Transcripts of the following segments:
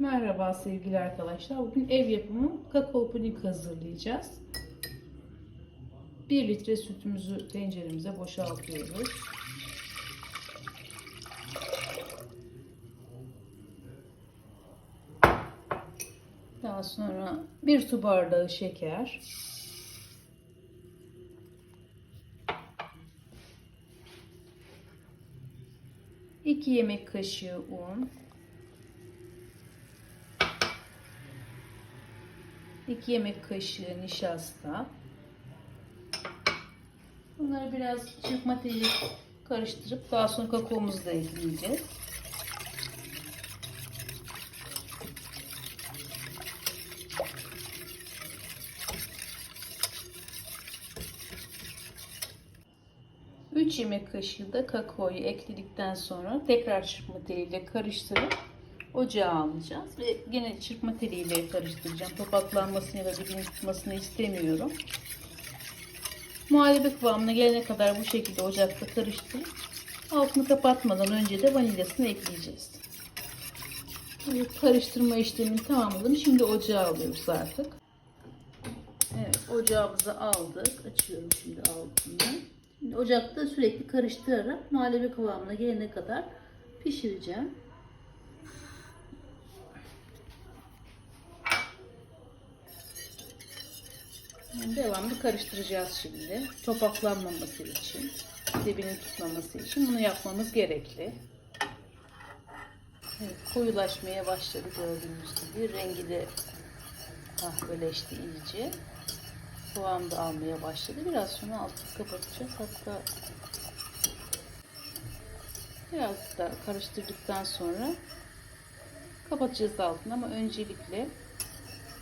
Merhaba sevgili arkadaşlar. Bugün ev yapımı kakao puding hazırlayacağız. 1 litre sütümüzü tenceremize boşaltıyoruz. Daha sonra 1 su bardağı şeker. İki yemek kaşığı un. 2 yemek kaşığı nişasta. Bunları biraz çırpma teli karıştırıp daha sonra kakaomuzu da ekleyeceğiz. Üç yemek kaşığı da kakaoyu ekledikten sonra tekrar çırpma teliyle karıştırıp ocağa alacağız ve gene çırpma teliyle karıştıracağım. Topaklanmasını ya da dibini tutmasını istemiyorum. Muhallebi kıvamına gelene kadar bu şekilde ocakta karıştırıp altını kapatmadan önce de vanilyasını ekleyeceğiz. Evet, karıştırma işlemini tamamladım. Şimdi ocağa alıyoruz artık. Evet ocağımızı aldık. Açıyorum şimdi altını. Şimdi ocakta sürekli karıştırarak muhallebi kıvamına gelene kadar pişireceğim. Devamlı karıştıracağız şimdi. Topaklanmaması için, dibinin tutmaması için bunu yapmamız gerekli. Evet, koyulaşmaya başladı gördüğünüz gibi. Rengi de kahveleşti iyice. Kıvam da almaya başladı. Biraz sonra altını kapatacağız. Hatta biraz da karıştırdıktan sonra kapatacağız altını ama öncelikle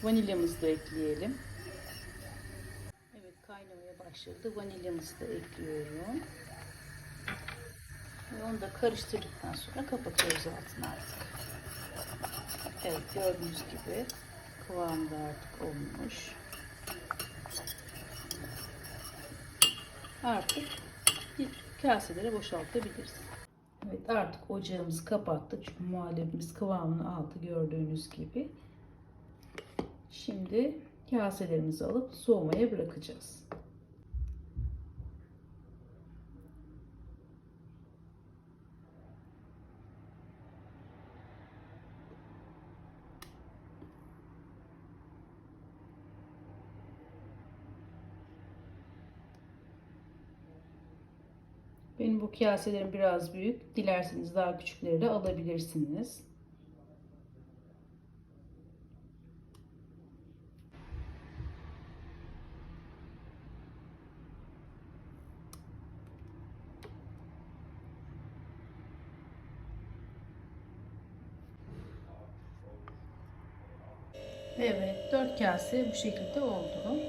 vanilyamızı da ekleyelim. Başladı. Vanilyamızı da ekliyorum. Ve onu da karıştırdıktan sonra kapatıyoruz altını artık. Evet gördüğünüz gibi kıvamda artık olmuş. Artık kaselere boşaltabiliriz. Evet artık ocağımızı kapattık. Çünkü muhallebimiz kıvamını aldı gördüğünüz gibi. Şimdi kaselerimizi alıp soğumaya bırakacağız. Benim bu kaselerim biraz büyük. Dilerseniz daha küçükleri de alabilirsiniz. Evet, 4 kase bu şekilde oldu.